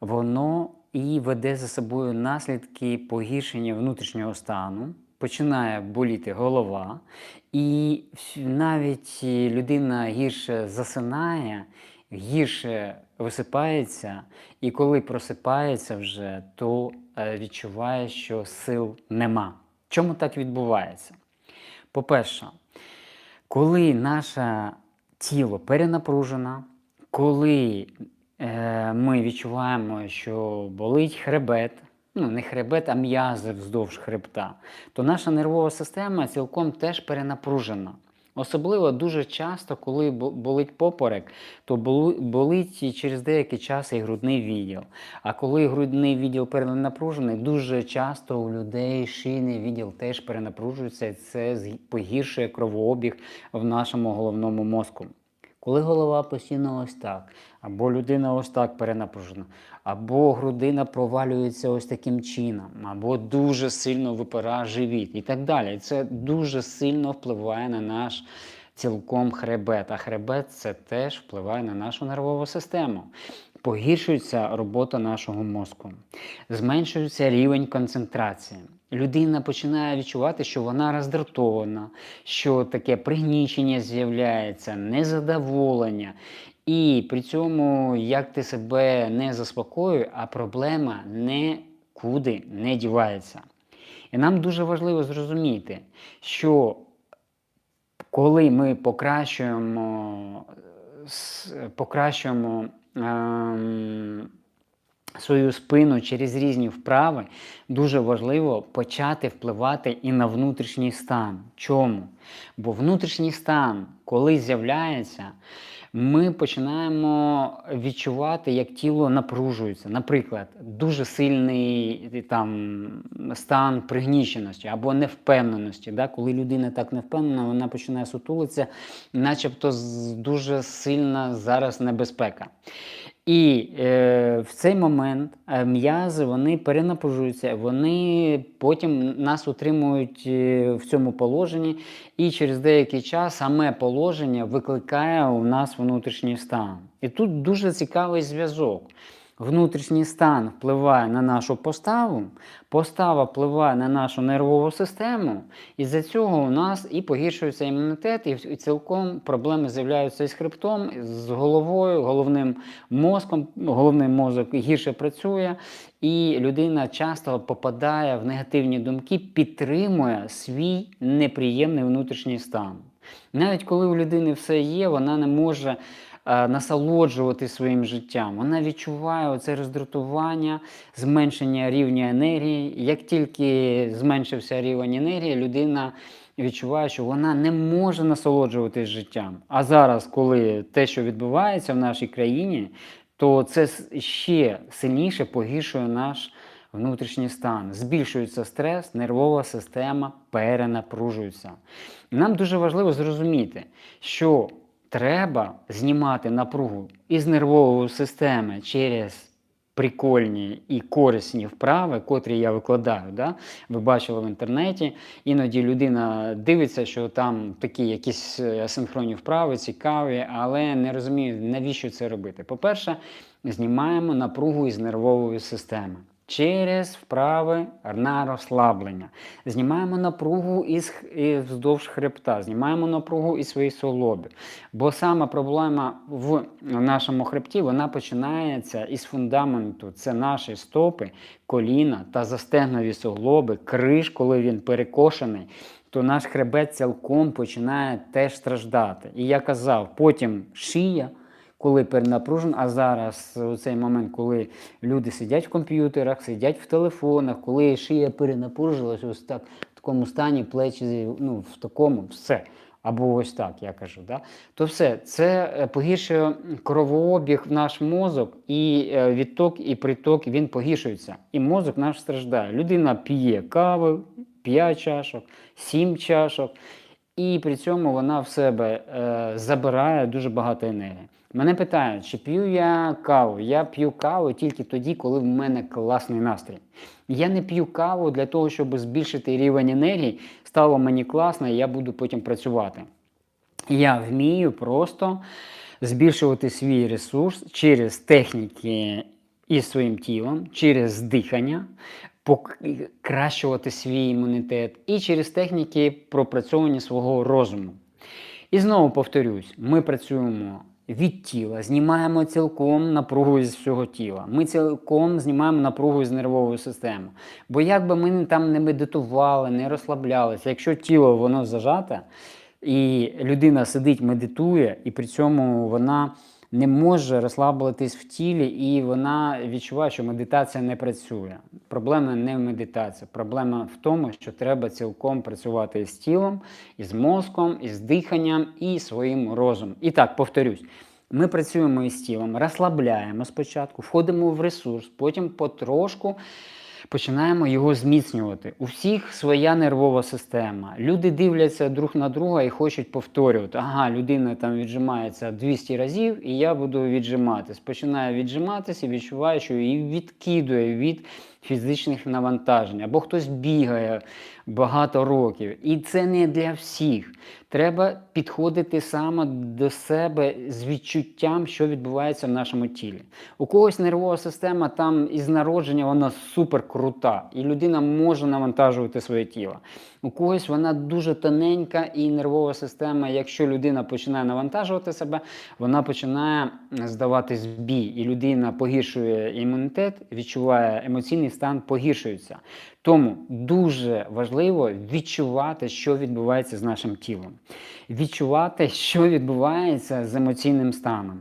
воно і веде за собою наслідки погіршення внутрішнього стану, починає боліти голова, і навіть е, людина гірше засинає, гірше висипається, і коли просипається вже, то е, відчуває, що сил нема. Чому так відбувається? По-перше, коли наше тіло перенапружено, коли ми відчуваємо, що болить хребет, ну не хребет, а м'язи вздовж хребта, то наша нервова система цілком теж перенапружена. Особливо дуже часто, коли бо- болить поперек, то болить через деякий час і грудний відділ. А коли грудний відділ перенапружений, дуже часто у людей шийний відділ теж перенапружується, і це погіршує кровообіг в нашому головному мозку. Коли голова постійно ось так, або людина ось так перенапружена, або грудина провалюється ось таким чином, або дуже сильно випирає живіт і так далі. Це дуже сильно впливає на наш цілком хребет. А хребет це теж впливає на нашу нервову систему. Погіршується робота нашого мозку, зменшується рівень концентрації. Людина починає відчувати, що вона роздратована, що таке пригнічення з'являється, незадоволення. І при цьому, як ти себе не заспокоює, а проблема нікуди не дівається. І нам дуже важливо зрозуміти, що коли ми покращуємо, покращуємо ем, свою спину через різні вправи, дуже важливо почати впливати і на внутрішній стан. Чому? Бо внутрішній стан, коли з'являється, ми починаємо відчувати, як тіло напружується. Наприклад, дуже сильний е, там стан пригніченості або невпевненості. Да? Коли людина так не впевнена, вона починає сутулитися, начебто дуже сильна зараз небезпека. І е, в цей момент е, м'язи вони перенапружуються, вони потім нас утримують е, в цьому положенні, і через деякий час саме положення викликає у нас внутрішній стан. І тут дуже цікавий зв'язок. Внутрішній стан впливає на нашу поставу, постава впливає на нашу нервову систему, і за цього у нас і погіршується імунітет, і цілком проблеми з'являються із хребтом, з головою, головним мозком. Головний мозок гірше працює, і людина часто попадає в негативні думки, підтримує свій неприємний внутрішній стан. Навіть коли у людини все є, вона не може е, насолоджувати своїм життям. Вона відчуває оце роздратування, зменшення рівня енергії. Як тільки зменшився рівень енергії, людина відчуває, що вона не може насолоджуватись життям. А зараз, коли те, що відбувається в нашій країні, то це ще сильніше погіршує наш внутрішній стан. Збільшується стрес, нервова система перенапружується. Нам дуже важливо зрозуміти, що треба знімати напругу із нервової системи через прикольні і корисні вправи, котрі я викладаю. Да? Ви бачили в інтернеті. Іноді людина дивиться, що там такі якісь е, асинхронні вправи, цікаві, але не розуміє, навіщо це робити. По-перше, знімаємо напругу із нервової системи. Через вправи на розслаблення. Знімаємо напругу із, вздовж хребта, знімаємо напругу із своїх суглобів. Бо сама проблема в нашому хребті вона починається із фундаменту. Це наші стопи, коліна та застегнові суглоби, криш, коли він перекошений, то наш хребет цілком починає теж страждати. І я казав, потім шия коли перенапружен, а зараз у цей момент, коли люди сидять в комп'ютерах, сидять в телефонах, коли шия перенапружилась, ось так в такому стані, плечі ну, в такому, все. Або ось так, я кажу, да? то все це е, погіршує кровообіг в наш мозок, і е, відток і приток він погіршується. І мозок наш страждає. Людина п'є кави, 5 чашок, 7 чашок, і при цьому вона в себе е, забирає дуже багато енергії. Мене питають, чи п'ю я каву? Я п'ю каву тільки тоді, коли в мене класний настрій. Я не п'ю каву для того, щоб збільшити рівень енергії, стало мені класно, і я буду потім працювати. Я вмію просто збільшувати свій ресурс через техніки із своїм тілом через дихання, покращувати свій імунітет і через техніки пропрацьовування свого розуму. І знову повторюсь: ми працюємо від тіла, знімаємо цілком напругу з всього тіла. Ми цілком знімаємо напругу з нервової системи. Бо як би ми там не медитували, не розслаблялися, якщо тіло воно зажате, і людина сидить, медитує, і при цьому вона не може розслабитись в тілі, і вона відчуває, що медитація не працює. Проблема не в медитації, проблема в тому, що треба цілком працювати з тілом, із мозком, із диханням і своїм розумом. І так, повторюсь. Ми працюємо із тілом, розслабляємо спочатку, входимо в ресурс, потім потрошку починаємо його зміцнювати. У всіх своя нервова система. Люди дивляться друг на друга і хочуть повторювати. Ага, людина там віджимається 200 разів, і я буду віджиматись. Починає віджиматися і відчуває, що її відкидує від фізичних навантажень. Або хтось бігає багато років. І це не для всіх. Треба підходити саме до себе з відчуттям, що відбувається в нашому тілі. У когось нервова система там із народження вона супер крута, і людина може навантажувати своє тіло. У когось вона дуже тоненька, і нервова система, якщо людина починає навантажувати себе, вона починає здавати збій, і людина погіршує імунітет, відчуває емоційний стан, погіршується. Тому дуже важливо відчувати, що відбувається з нашим тілом, відчувати, що відбувається з емоційним станом.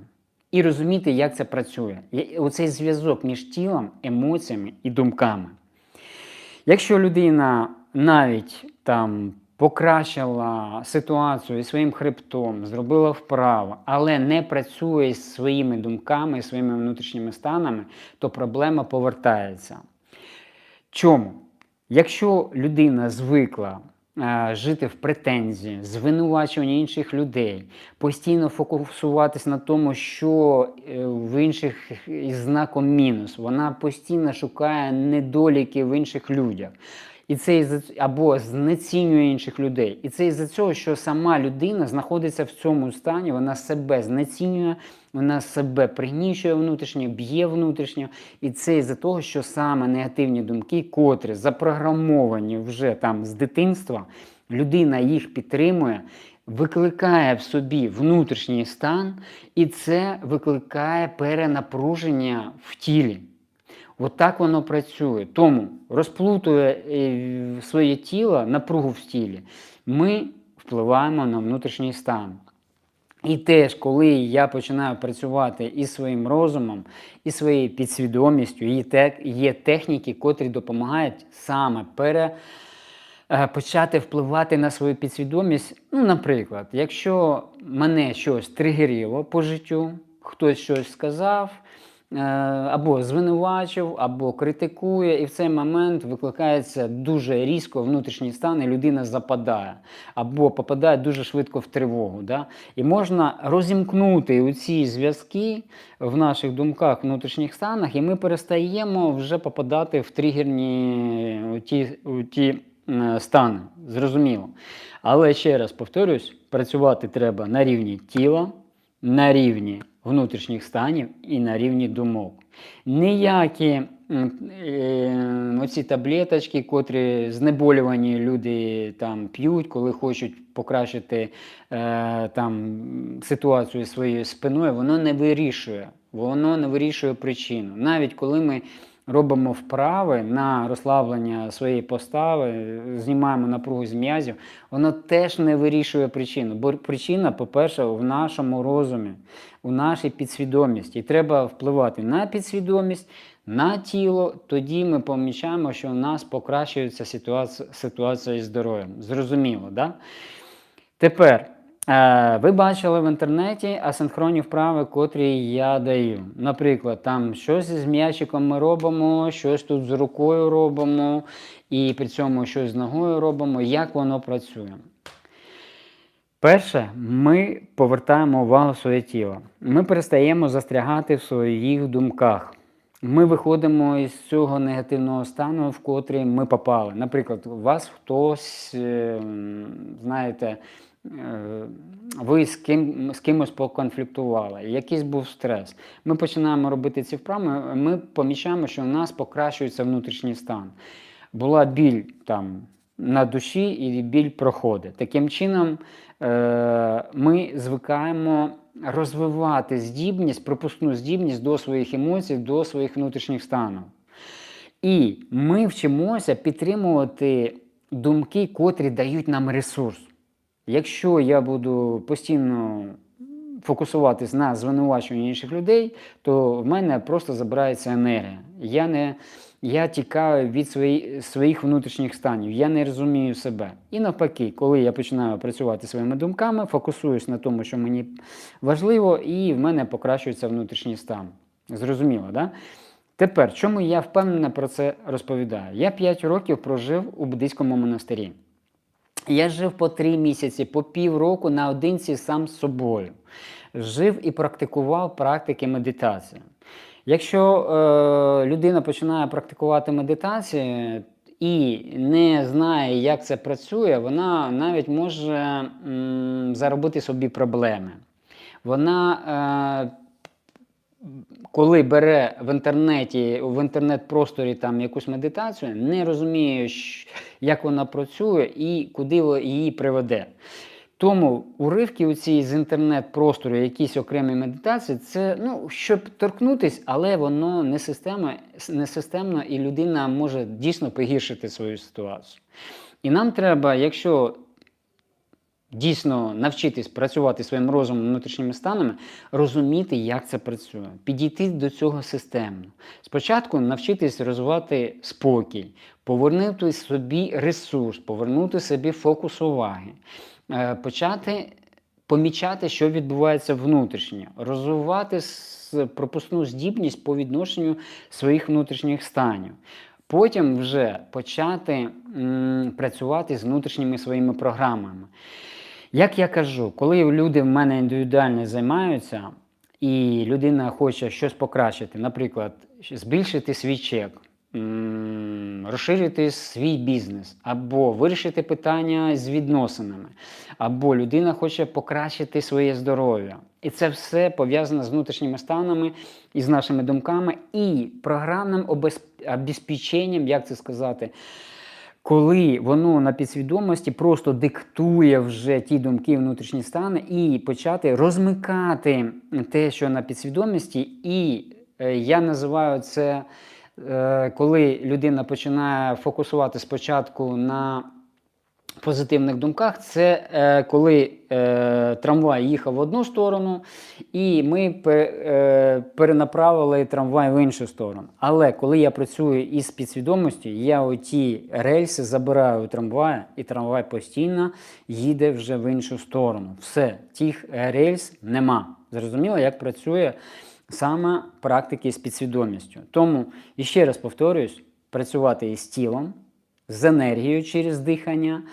І розуміти, як це працює. Оцей зв'язок між тілом, емоціями і думками. Якщо людина навіть там покращила ситуацію своїм хребтом, зробила вправо, але не працює з своїми думками, своїми внутрішніми станами, то проблема повертається. Чому? Якщо людина звикла е, жити в претензії, звинувачування інших людей, постійно фокусуватись на тому, що е, в інших із знаком мінус, вона постійно шукає недоліки в інших людях. І це із або знецінює інших людей. І це із-за цього, що сама людина знаходиться в цьому стані, вона себе знецінює, вона себе пригнічує внутрішньо, б'є внутрішньо. І це із-за того, що саме негативні думки, котрі запрограмовані вже там з дитинства, людина їх підтримує. Викликає в собі внутрішній стан, і це викликає перенапруження в тілі. От так воно працює. Тому розплутує е, своє тіло, напругу в тілі, ми впливаємо на внутрішній стан. І теж, коли я починаю працювати із своїм розумом, і своєю підсвідомістю, є техніки, котрі допомагають саме пере, е, почати впливати на свою підсвідомість. Ну, Наприклад, якщо мене щось тригерило по життю, хтось щось сказав. Е, або звинувачив, або критикує, і в цей момент викликається дуже різко внутрішній стан, і людина западає, або попадає дуже швидко в тривогу. Да? І можна розімкнути ці зв'язки в наших думках, внутрішніх станах, і ми перестаємо вже попадати в тригерні у ті, у ті стани. Зрозуміло. Але ще раз повторюсь, працювати треба на рівні тіла, на рівні внутрішніх станів і на рівні думок. Ніякі е, оці таблеточки, котрі знеболювані люди там п'ють, коли хочуть покращити е, там ситуацію своєю спиною, воно не вирішує. Воно не вирішує причину. Навіть коли ми робимо вправи на розслаблення своєї постави, знімаємо напругу з м'язів, воно теж не вирішує причину. Бо причина, по-перше, в нашому розумі, у нашій підсвідомості. І треба впливати на підсвідомість, на тіло, тоді ми помічаємо, що у нас покращується ситуація ситуація із здоров'ям. Зрозуміло, да? Тепер. Е, ви бачили в інтернеті асинхронні вправи, котрі я даю. Наприклад, там щось з м'ячиком ми робимо, щось тут з рукою робимо, і при цьому щось з ногою робимо, як воно працює. Перше, ми повертаємо увагу своє тіло. Ми перестаємо застрягати в своїх думках. Ми виходимо із цього негативного стану, в котрий ми попали. Наприклад, у вас хтось, ем, знаєте, ви з, ким, з кимось поконфліктували, якийсь був стрес. Ми починаємо робити ці вправи, ми помічаємо, що у нас покращується внутрішній стан. Була біль там на душі, і біль проходить. Таким чином, е, ми звикаємо розвивати здібність, пропускну здібність до своїх емоцій, до своїх внутрішніх станів. І ми вчимося підтримувати думки, котрі дають нам ресурс. Якщо я буду постійно фокусуватись на звинувачуванні інших людей, то в мене просто забирається енергія. Я не я тікаю від свої, своїх внутрішніх станів, я не розумію себе. І навпаки, коли я починаю працювати своїми думками, фокусуюсь на тому, що мені важливо, і в мене покращується внутрішній стан. Зрозуміло, так? Да? Тепер, чому я впевнено про це розповідаю? Я 5 років прожив у буддийському монастирі. Я жив по 3 місяці, по півроку наодинці сам з собою. Жив і практикував практики медитації. Якщо е, людина починає практикувати медитацію і не знає, як це працює, вона навіть може м, заробити собі проблеми. Вона е, коли бере в інтернеті, в інтернет-просторі там якусь медитацію, не розуміє, як вона працює і куди її приведе. Тому уривки у цій з інтернет-простору, якісь окремі медитації, це ну, щоб торкнутись, але воно не, система, не системно, і людина може дійсно погіршити свою ситуацію. І нам треба, якщо дійсно навчитись працювати своїм розумом внутрішніми станами, розуміти, як це працює, підійти до цього системно. Спочатку навчитись розвивати спокій, повернути собі ресурс, повернути собі фокус уваги, е, почати помічати, що відбувається внутрішньо, розвивати пропускну здібність по відношенню своїх внутрішніх станів. Потім вже почати м, працювати з внутрішніми своїми програмами. Як я кажу, коли люди в мене індивідуально займаються, і людина хоче щось покращити, наприклад, збільшити свій чек, розширити свій бізнес, або вирішити питання з відносинами, або людина хоче покращити своє здоров'я. І це все пов'язано з внутрішніми станами і з нашими думками, і програмним обезпеченням, як це сказати коли воно на підсвідомості просто диктує вже ті думки, внутрішні стани, і почати розмикати те, що на підсвідомості, і е, я називаю це, е, коли людина починає фокусувати спочатку на позитивних думках, це е, коли е, трамвай їхав в одну сторону, і ми е, перенаправили трамвай в іншу сторону. Але коли я працюю із підсвідомістю, я оті рельси забираю у трамвая, і трамвай постійно їде вже в іншу сторону. Все, тих рельс нема. Зрозуміло, як працює саме практики з підсвідомістю. Тому, іще раз повторюсь, працювати із тілом з енергією через дихання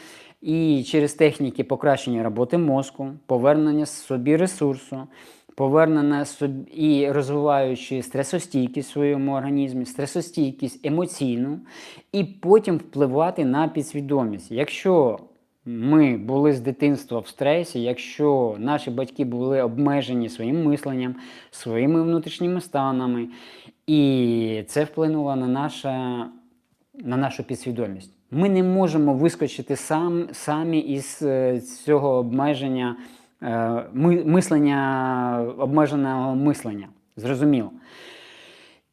і через техніки покращення роботи мозку, повернення собі ресурсу, повернення собі і розвиваючи стресостійкість в своєму організмі, стресостійкість емоційну, і потім впливати на підсвідомість. Якщо ми були з дитинства в стресі, якщо наші батьки були обмежені своїм мисленням, своїми внутрішніми станами, і це вплинуло на наше на нашу підсвідомість. Ми не можемо вискочити сам, самі із е, цього обмеження е, мислення, обмеженого мислення. Зрозуміло.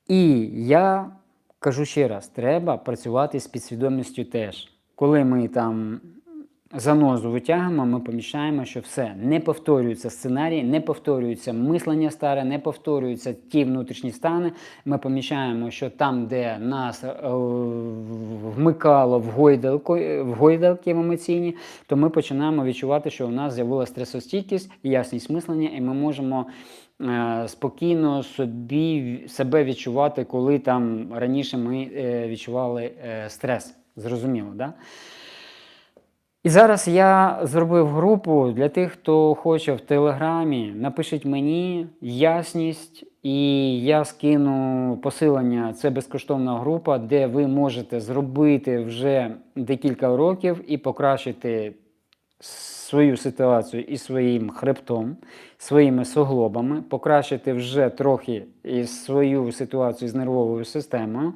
І я кажу ще раз: треба працювати з підсвідомістю теж. Коли ми там занозу витягуємо, ми помічаємо, що все не повторюється сценарій, не повторюється мислення старе, не повторюються ті внутрішні стани. Ми помічаємо, що там, де нас е, вмикало в в гойдалки емоційні, то ми починаємо відчувати, що у нас з'явилася стресостійкість, і ясність мислення, і ми можемо. Е, спокійно собі себе відчувати, коли там раніше ми е, відчували стрес. Зрозуміло, да? І зараз я зробив групу для тих, хто хоче в Телеграмі. Напишіть мені ясність, і я скину посилення. Це безкоштовна група, де ви можете зробити вже декілька років і покращити свою ситуацію і своїм хребтом, своїми суглобами, покращити вже трохи і свою ситуацію з нервовою системою,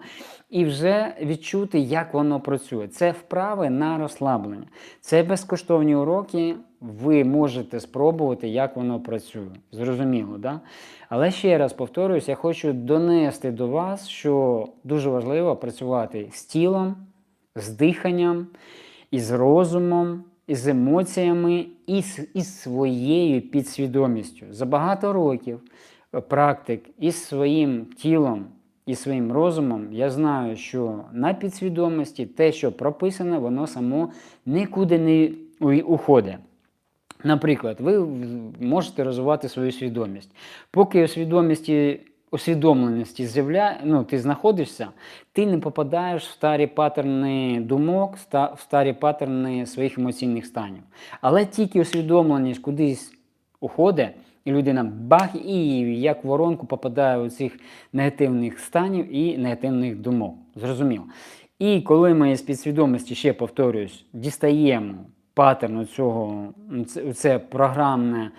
і вже відчути, як воно працює. Це вправи на розслаблення. Це безкоштовні уроки. Ви можете спробувати, як воно працює. Зрозуміло, да? Але ще раз повторюсь, я хочу донести до вас, що дуже важливо працювати з тілом, з диханням, із розумом, із емоціями, і з, із своєю підсвідомістю. За багато років е, практик із своїм тілом і своїм розумом я знаю, що на підсвідомості те, що прописано, воно само нікуди не уходить. Наприклад, ви можете розвивати свою свідомість. Поки у свідомості, усвідомленості з'являє, ну, ти знаходишся, ти не попадаєш в старі паттерни думок, в старі паттерни своїх емоційних станів. Але тільки усвідомленість кудись уходить, і людина бах, і як воронку попадає у цих негативних станів і негативних думок. Зрозуміло. І коли ми з підсвідомості, ще повторюсь, дістаємо паттерну цього, це, програмне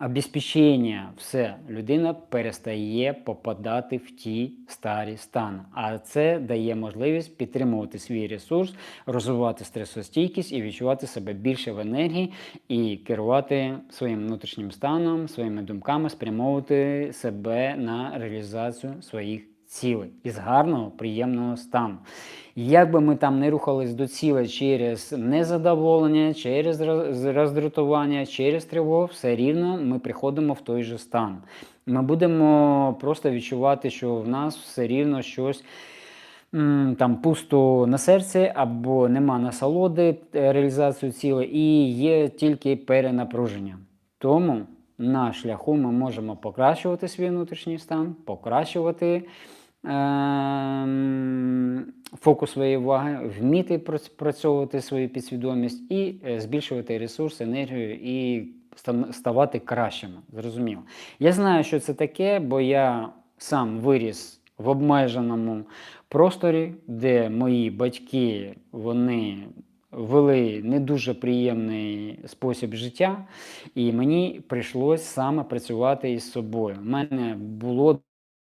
обезпечення, все, людина перестає попадати в ті старі стани. А це дає можливість підтримувати свій ресурс, розвивати стресостійкість і відчувати себе більше в енергії і керувати своїм внутрішнім станом, своїми думками, спрямовувати себе на реалізацію своїх цілей із гарного, приємного стану. Як би ми там не рухались до цілей через незадоволення, через роз- роздратування, через тривогу, все рівно ми приходимо в той же стан. Ми будемо просто відчувати, що в нас все рівно щось там пусто на серці, або нема насолоди е, реалізацію цілей, і є тільки перенапруження. Тому на шляху ми можемо покращувати свій внутрішній стан, покращувати фокус своєї уваги, вміти прац- працьовувати свою підсвідомість і е, збільшувати ресурс, енергію і ставати кращими. Зрозуміло. Я знаю, що це таке, бо я сам виріс в обмеженому просторі, де мої батьки вони вели не дуже приємний спосіб життя, і мені прийшлось саме працювати із собою. У мене було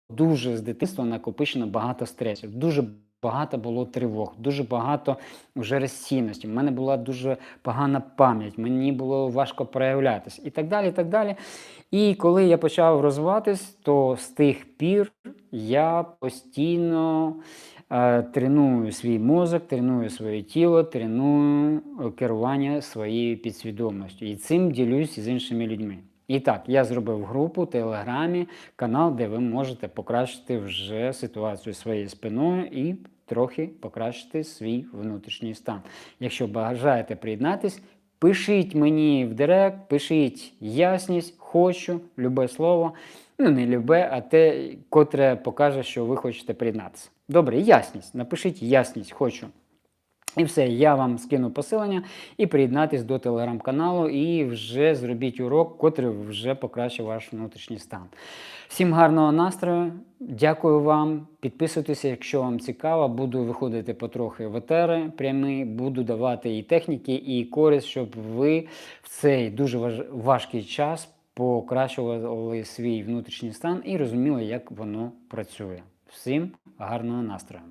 дуже з дитинства накопичено багато стресів. Дуже багато було тривог, дуже багато вже розсійності. У мене була дуже погана пам'ять, мені було важко проявлятися і так далі. І так далі. І коли я почав розвиватись, то з тих пір я постійно е, треную свій мозок, треную своє тіло, треную керування своєю підсвідомістю. І цим ділюсь з іншими людьми. І так, я зробив групу в Телеграмі, канал, де ви можете покращити вже ситуацію своєю спиною і трохи покращити свій внутрішній стан. Якщо бажаєте приєднатись, пишіть мені в директ, пишіть ясність, хочу, любе слово. Ну, не любе, а те, котре покаже, що ви хочете приєднатися. Добре, ясність. Напишіть ясність, хочу. І все, я вам скину посилання і приєднатись до телеграм-каналу, і вже зробіть урок, котрий вже покращить ваш внутрішній стан. Всім гарного настрою, дякую вам. Підписуйтеся, якщо вам цікаво. Буду виходити потрохи в етери прямі, буду давати і техніки, і користь, щоб ви в цей дуже важкий час покращували свій внутрішній стан і розуміли, як воно працює. Всім гарного настрою!